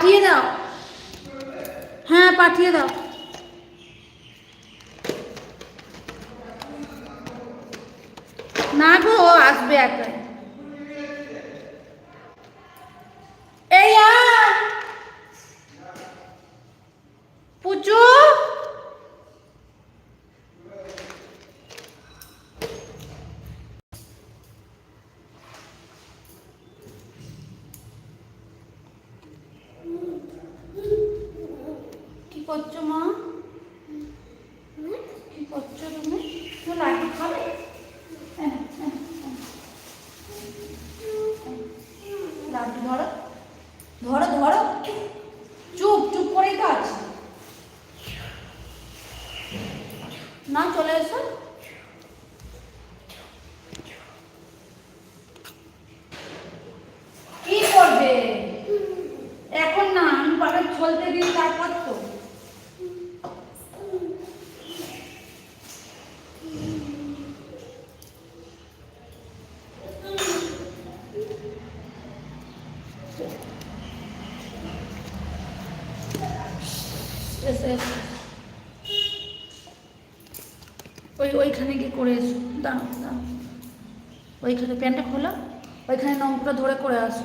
পাঠিয়ে দাও হ্যাঁ পাঠিয়ে দাও না গো ও আসবে একাই এই আয়। পুচু কি করছ মা কি করছ তুমি তো লাড্ডু খাবে এই নাও, এই নাও, এই নাও। লাড্ডু ধরো ধরো ধরো চুপ চুপ করেই তো আছে না চলে এসো কি করবে এখন না পাবে দিন তারপর তো। ওই, ওইখানে গিয়ে করে এসো। ওইখানে প্যান্টটা খোলা, ওইখানে নঙ্কটা ধরে করে আসো।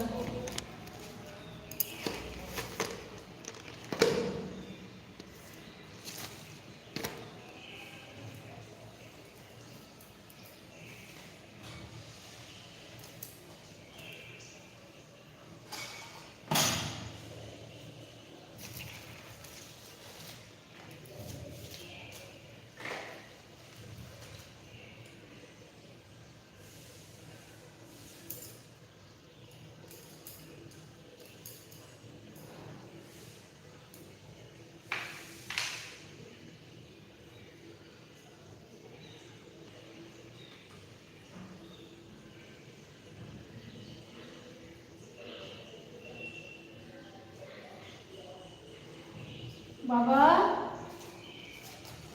বাবা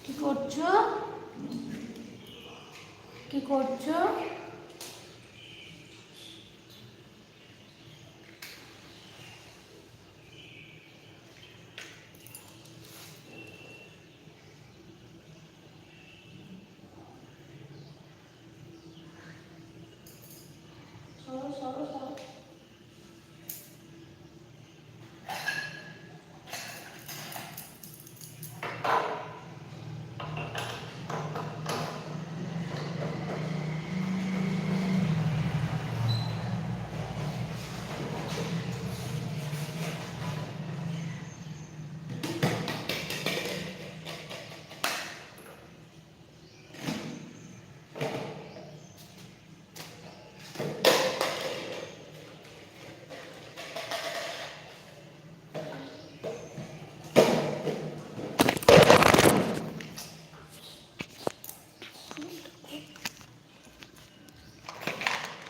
কি করছ? কি করছ সরো সরো সরো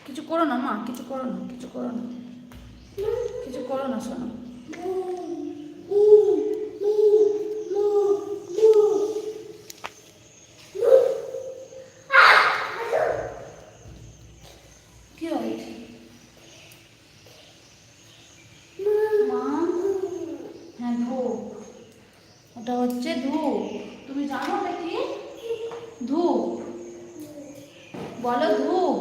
কিছু করো না মা কিছু করো না কিছু করো না। কিছু করো না শোনো কি হয়েছে মা হ্যাঁ ধূপ ওটা হচ্ছে ধূপ তুমি জানো ওটা কি ধূপ বলো ধূপ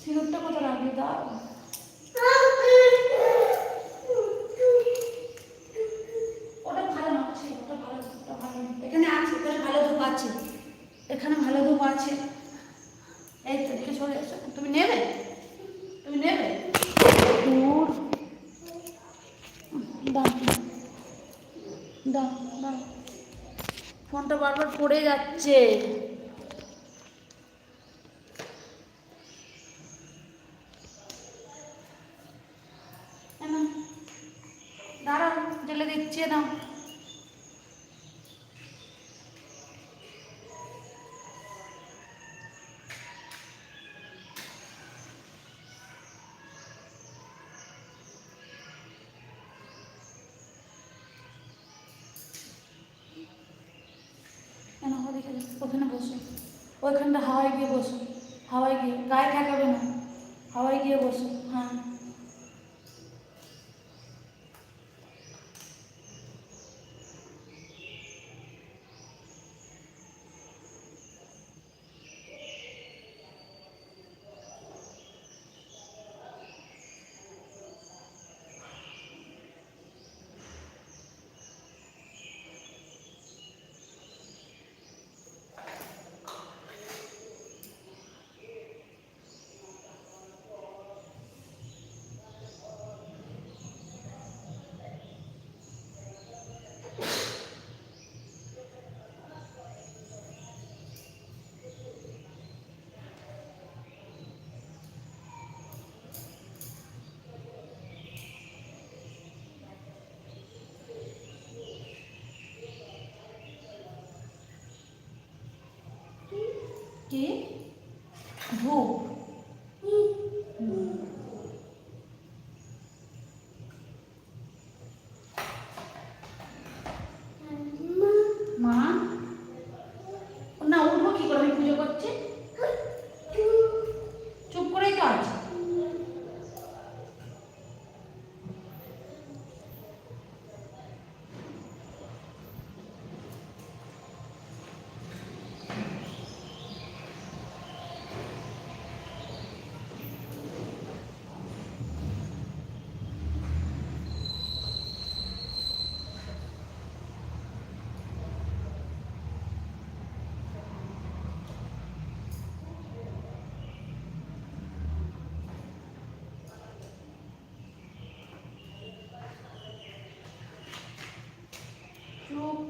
সিঁদুরটা কোথায় রাখবে দাও ওটা ভালো না আছে ওটা ভালো ওটা ভালো না। এখানে আছে এখানে ভালো ধূপ আছে এখানে ভালো ধূপ আছে এই তো দিকে চলে এসো তুমি নেবে? তুমি নেবে? দূর। দাও দাও দাও। ফোনটা বারবার পড়ে যাচ্ছে। কেন ওদিকে ওখানে বসো। ওইখানটা হাওয়ায় গিয়ে বসো। হাওয়ায় গিয়ে গায়ে ঠেকাবে না। হাওয়ায় গিয়ে বসো। হ্যাঁ। কি? ধূপ মা? না উঠবো কি করে? পুজো করছি। grupo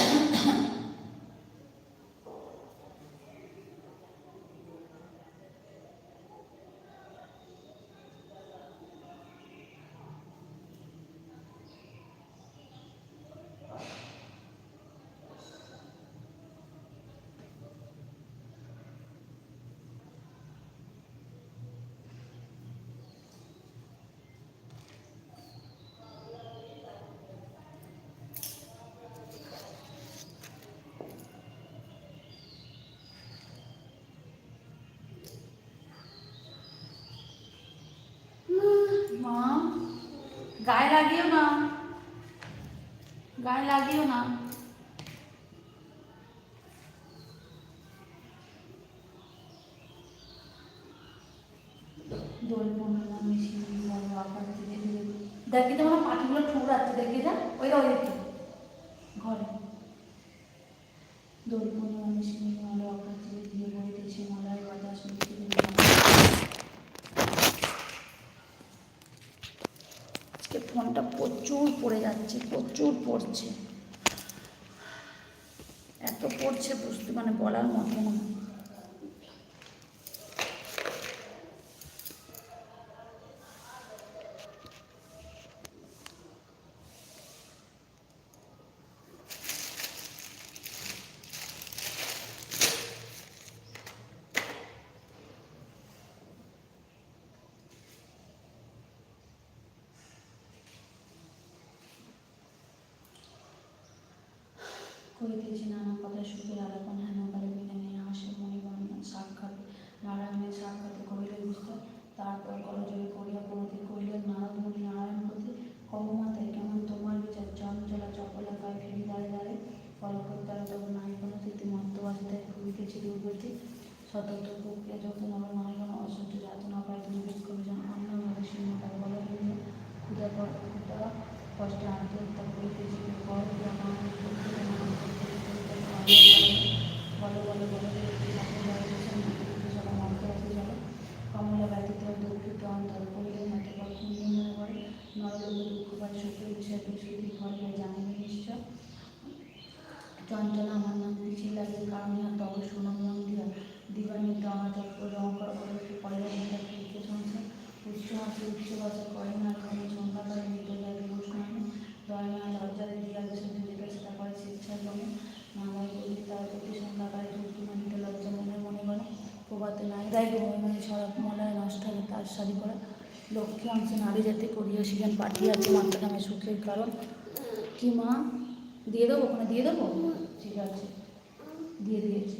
গায়ে লাগিও না। গায়ে লাগিও না। দোল পূর্ণিমা মিশিয়ে দেখি তো আমার পাখিগুলো ঠুকরাচ্ছে দেখি যা। ওই ওই ঘরে। দোল মিশিয়ে বড় আকাশ ধীরে ধীরে বইতেছে মলায় বাতাস মিশিয়ে আজকে ফোনটা প্রচুর পড়ে যাচ্ছে প্রচুর পড়ছে। এত পড়ছে বুঝতে মানে বলার মতো না করিতেছি নানা কথা সুখের আলাপন হেন কালে মিলে নিয়ে আসে মণিবর্ণ সাক্ষাৎ নারায়ণের সাক্ষাৎ করিলে বুঝতে তারপর করজোরে করিয়া প্রণতি করিলেন নারদ মুনি নারায়ণ প্রতি কবমাতায় কেমন তোমার বিচার চঞ্চলা চপলা পায় ফিরি দাঁড়ে দাঁড়ে ফলকর্তারা তখন নাই কোনো তিথি মত্ত বাজিতায় করিতেছি দুর্গতি সতত প্রক্রিয়া যত নর নারায়ণ অসহ্য যাতনা পায় তুমি বেশ করেছেন অন্য মানুষের শূন্যতার বল ক্ষুদা কষ্টে আত্মহত্যা করিতেছি পর দিয়া মানুষ বলো বলো বলো কমলা ব্যতীত দুঃখিত অন্তর করিলেন হাতে কখন মনে করে নরলোকে দুঃখ পায় সুখের বিষয় দুষ্কৃতি ঘর হয় জানিবে নিশ্চয় চঞ্চল আমার নাম পিছিয়ে লাগছে কারণ ইহা তব সুনাম নাম দিয়া অনাচল করে অঙ্কর করে পরে উচ্চ সংসার উচ্চ হাসি উচ্চ ভাষা করে না কোনো সংখ্যা করে মৃত লাগে প্রশ্ন দয় লজ্জা দিয়া বিশুদ্ধ সেটা করে শিক্ষার জন্য নামায় বলি তার প্রতি সংখ্যা করে ধূর্তি মানিতে লজ্জা মনে মনে করে। প্রভাতে নাই রায় মানে সড়ক মলায় নষ্ট হবে তার শাড়ি করা লক্ষ্মী অংশে নারী জাতি করিয়া সেখানে পাঠিয়েছে মাত্রা নামে সুখের কারণ। কি মা? দিয়ে দেবো? ওখানে দিয়ে দেবো? ঠিক আছে। দিয়ে দিয়েছি।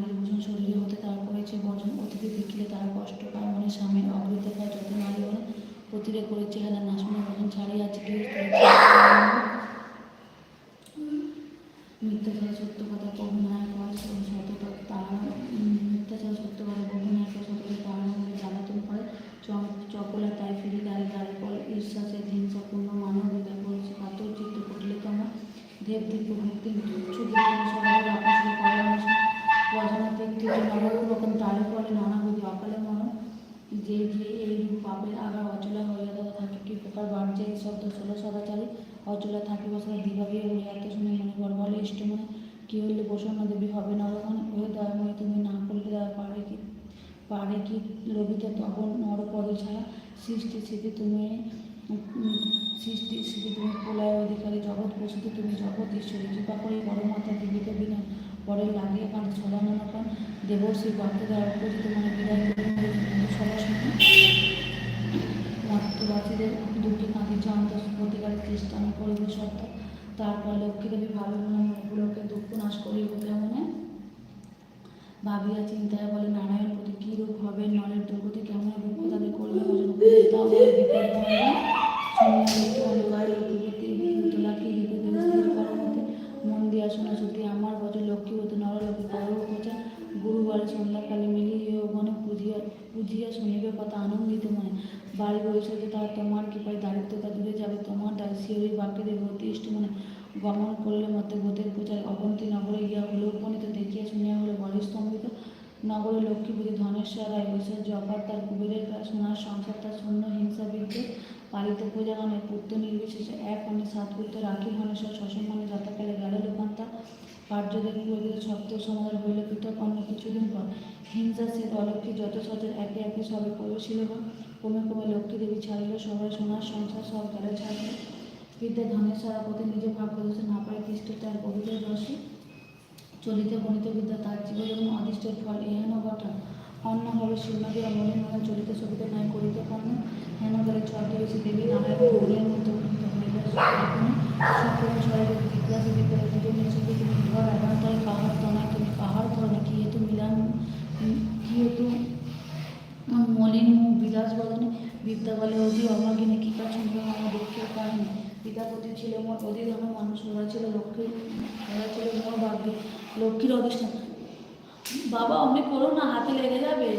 শরীরে হতে তার করেছে বর্জন অতিথি দেখিলে তারা কষ্ট পায়। মনে স্বামীর অগ্রতা যত নারী অতিরে করেছে হেলা নাশমনা যখন ছাড়িয়াছে গৃহ মিথ্যাচার সত্য কথা কবু নাই কয় সততা তারা মিথ্যাচার সত্য কথা কবু নাই কয়, সততা তারা মধ্যে জ্বালাতন করে চপলা তাই ফিরি দাঁড়িয়ে দাঁড়িয়ে পড়ে ঈশ্বাসের হিংসাপূর্ণ মানব হৃদয় করেছে কাতর চিত্ত পটলে তোমার দেব দিব্য ভক্তি তুচ্ছ সবাই ব্যক্তির নানা রকম নানাবিধ অকালে মন যে যে এই পাপের আগা অচলা হইয়া দেওয়া থাকে কি প্রকার বাণিজ্য, এই শব্দ ষোলো সদাচারী অচলা থাকিব সদা দিবাবি বলিয়াতে শুনে মনে কর বলে, ইষ্ট মনে, কি হইলে প্রসন্ন দেবী হবে নরগণ ওই দয়াময় তুমি না করলে দেওয়া পারে কি? পারে কি লোভিত তখন নরপদ ছাড়া সৃষ্টি স্মৃতি তুমি সৃষ্টি স্মৃতি তুমি প্রলয় অধিকারী জগৎ, প্রসূতি তুমি জগৎ, ঈশ্বরী কৃপা করে পরমাতা দেবীকে বিনা পরে লাগিয়ে কাঁধে ছড়ানো পান দেবশ্রী বাক্য দ্বারা উপজিত মানে বিদায় সবার সঙ্গে মাতৃবাসীদের দুটি কাঁধে জান্ত প্রতিকার আমি করিব সত্য। তারপর লক্ষ্মী দেবী ভালো মনে মনগুলোকে দুঃখ নাশ করিব কেমনে? ভাবিয়া চিন্তায় বলে, নারায়ণ প্রতি কী রূপ হবে? নরের দুর্গতি কেমন রূপ তাদের করবে বিপদ তার তোমার কৃপায় দারিদ্রতা দূরে যাবে, তোমার দ্বারা শিওরি বাক্যদের গতি মনে গমন করলে মধ্যে গোতের প্রচার অবন্তী নগরে গিয়া হলো উপনীত দেখিয়া শুনিয়া হলো বলিস্তম্ভিত নগরে লক্ষ্মীপতি ধনেশ্বর রায় ঐশ্বর্য অপার তার কুবেরের প্রায় সোনার সংসার, তার শূন্য হিংসা বিদ্যে পালিত পূজা প্রজাগণের পুত্র নির্বিশেষে এক সাত পুত্র রাখি ধনেশ্বর। শশমানে যথাকালে গেল লোকান্তা কার্যদের পুরোহিত সপ্ত সমাধান হইল পৃথক। অন্য কিছুদিন পর হিংসা সে অলক্ষী যত সচের একে একে সবে পড়েছিল ক্রমে ক্রমে লক্ষ্মী দেবী ছাড়িল সবাই সোনার সংসার সব গেলে ছাড়িল বিদ্যা ধনের সারা পথে নিজে ভাগ্য দোষে না পায় খ্রিস্ট তার পবিত্র রসে চলিতে গণিত বিদ্যা তার জীবন এবং অদৃষ্টের ফল এহেন ঘটন অন্য হবে শিবনদীরা মনে মনে চলিতে চলিতে নাই, করিতে কর্ম হেন বলে বেশি দেবী নারায়ণ দুজন নিচে ঘর তল কাহার তনা কাহার ধরনে কি হেতু মিলান মলিন মুখ বদনে বিদ্যা বলে অধি অভাগিনী কি কাজ শুনবে আমার দুঃখের কাহিনী? পিতাপতি ছিল মোর অধি ধর্ম মানুষ, ওরা ছিল লক্ষ্মীর ওরা ছিল মোর ভাগ্যে, লক্ষ্মীর অধিষ্ঠান বাবা, অমনি করো না, হাতে লেগে যাবে?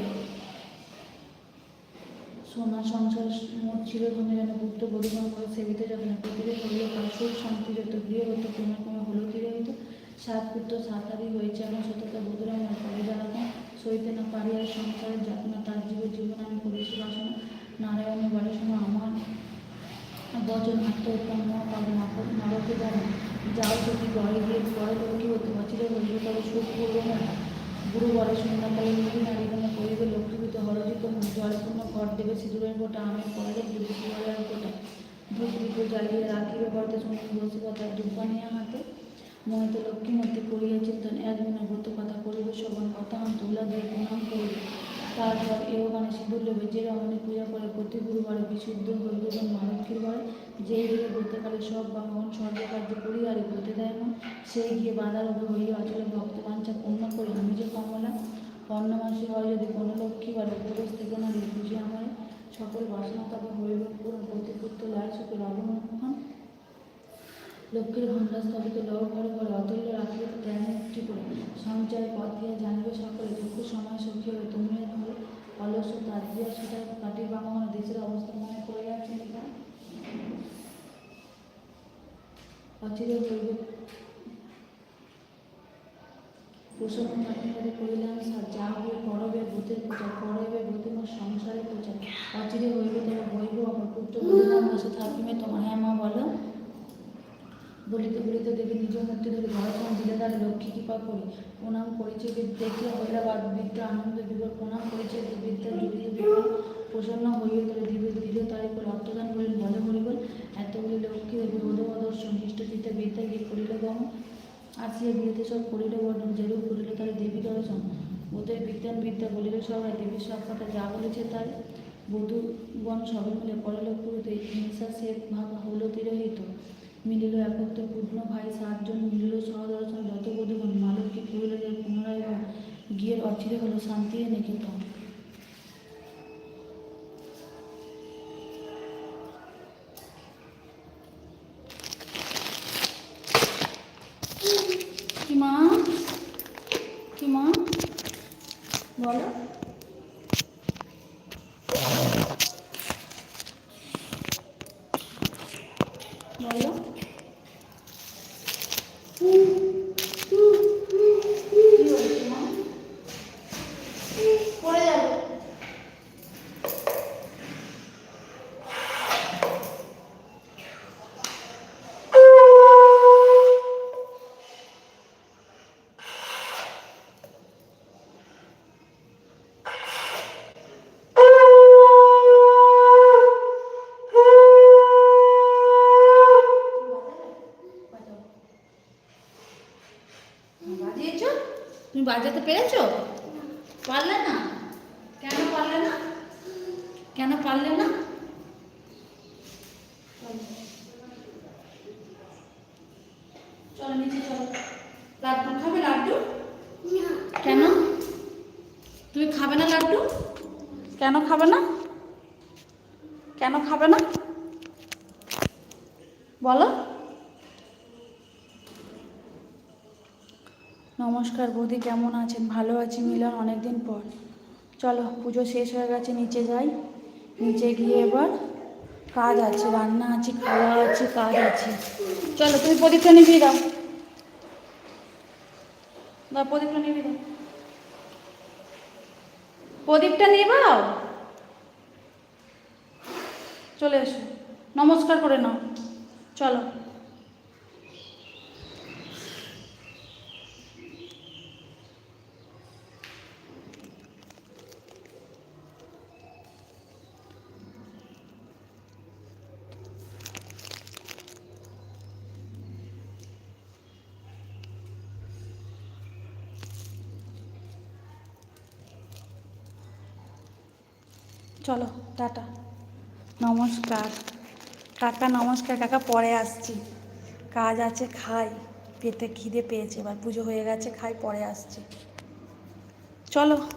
সোনা সংসার মোট ছিল তুমি যেন গুপ্ত পরিমাণ করে সেবিতে যাবে না। প্রতিদিন হইল কাশুর শান্তি যত গৃহ হতো ক্রমে ক্রমে হলো তীরে হইতো সাত পুত্র সাতারই হয়েছে এবং সততা বুধুরা আমার পরে জ্বালানো সইতে না পারি আর সংসারের যাতনা তার জীবের জীবন আমি করেছি। বাসনা নারায়ণের বাড়ি শোনো আমার। বচন আত্ম উৎপন্ন পাবে নরকে যাবে যাও যদি গড়ে গিয়ে গড়ে লোকই হতে অচিরে হইবে তবে সুখ করবে না। গুরু বলে সন্ধ্যাকালে নিবি নারীগণে করিবে লক্ষ্মীভূত হরজিত জলপূর্ণ ঘর দেবে সিঁদুরের গোটা আমের পরে দুর্বি আর গোটা ধূপ জ্বালিয়ে রাখিবে বলতে শুনে বসে কথা দুব্বানিয়া হাতে। মহিত লক্ষ্মীমূর্তি করিয়া চিন্তন এক দিনের ব্রত কথা করিবে শোভন কথা তুলা দিয়ে প্রণাম করিবে। তারপর এও গানে সিঁদুর লোভে যে রমণী পূজা করে, প্রতি গুরুবারে বিশুদ্ধ হইবে এবং মালক্ষীর বারে যে গিয়ে ব্রতকালে সব বামন স্বর্গকার্য করিয়া আর ব্রতে দেয় মন, সেই গিয়ে বাধা রোগে হইয়া অচলে ভক্তবাঞ্ছা পূর্ণ করি। আমি যে কমলা অন্নমাসী হয় যদি কোনো লক্ষ্মী বা পুরুষ থেকে না বুঝি আমার সকল বাসনা তবে হইবে পূরণ। প্রতিপুত্র লাল সুখে রবমোহন লক্ষ্মীর ভাণ্ডার স্থলিত লহ ঘরে ঘরে অতুল্য জ্ঞান মুক্তি করে সঞ্চয় পথ জানিবে সকলে, দুঃখ, সময়, সখী হবে তুমি অলস তাজিয়া সেটা কাটির বামন দেশের অবস্থা মনে করে আছে অচিরে হইবে। করিলাম যা হইবে করবে ভূতের পূজা করবে সংসারে পূজা অচিরে হইবে তোমার হইব আমার পুত্র বলিলাম, বসে থাকিবে তোমার। হ্যাঁ মা, বলো। বলিতে বলিতে দেবী নিজ মূর্তি ধরে ধরাচরণ দিলে তার লক্ষ্মী কৃপা করি প্রণাম করেছে দেখিয়া হৈরাবাদ বিদ্যা আনন্দ বিবর প্রণাম করেছে বিদ্যা বিবর প্রসন্ন হইয়া ধরে দিবে দৃঢ় তারে করে অর্থদান করিলেন বলে হরিবল এতগুলি লক্ষ্মী দেবী হদব দর্শন হৃষ্টচিত্তে বিদ্যা গিয়ে করিল গমন আসিয়া গৃহতে সব করিল বর্ণন যেরূপ করিল তার দেবী দর্শন বোধের বিজ্ঞান বিদ্যা বলিল সবাই দেবীর সাক্ষাৎ যা বলেছে তার বধূগণ সবে মিলে পরলোক পুরুতে সে ভাব হলো তিরোহিত মিলিল একত্র পূর্ণ ভাই সাতজন মিলিল সহদর্শন যত বোধগণ মালককে করিল যে পুনরায় গিয়ে অচিরে হলো শান্তি নিকেতন কি মা কি মা বলো বলো কি হয়েছে মা পড়ে যাবে বাজাও। বাজিয়েছো তুমি বাজাতে পেরেছ? পারলে না? কেন পারলে না? কেন পারলে না? চলো লাড্ডু খাবে লাড্ডু? কেন? তুমি খাবে না লাড্ডু? কেন খাবে না? কেন খাবে না? বলো। নমস্কার বৌদি, কেমন আছেন? ভালো আছি মিলন, অনেকদিন পর। চলো, পুজো শেষ হয়ে গেছে, নিচে যাই। নিচে গিয়ে এবার কাজ আছে, রান্না আছে, খাওয়া আছে, কাজ আছে। চলো, তুমি প্রদীপটা নিভিয়ে দাও। দাও প্রদীপটা নিভিয়ে দাও। প্রদীপটা নিবাও চলে এসো। নমস্কার করে নাও। চলো চলো টাটা। নমস্কার। কাকা নমস্কার, কাকা, পরে আসছি। কাজ আছে, খাই। পেতে খিদে পেয়েছে, এবার পুজো হয়ে গেছে, খাই, পরে আসছি। চলো।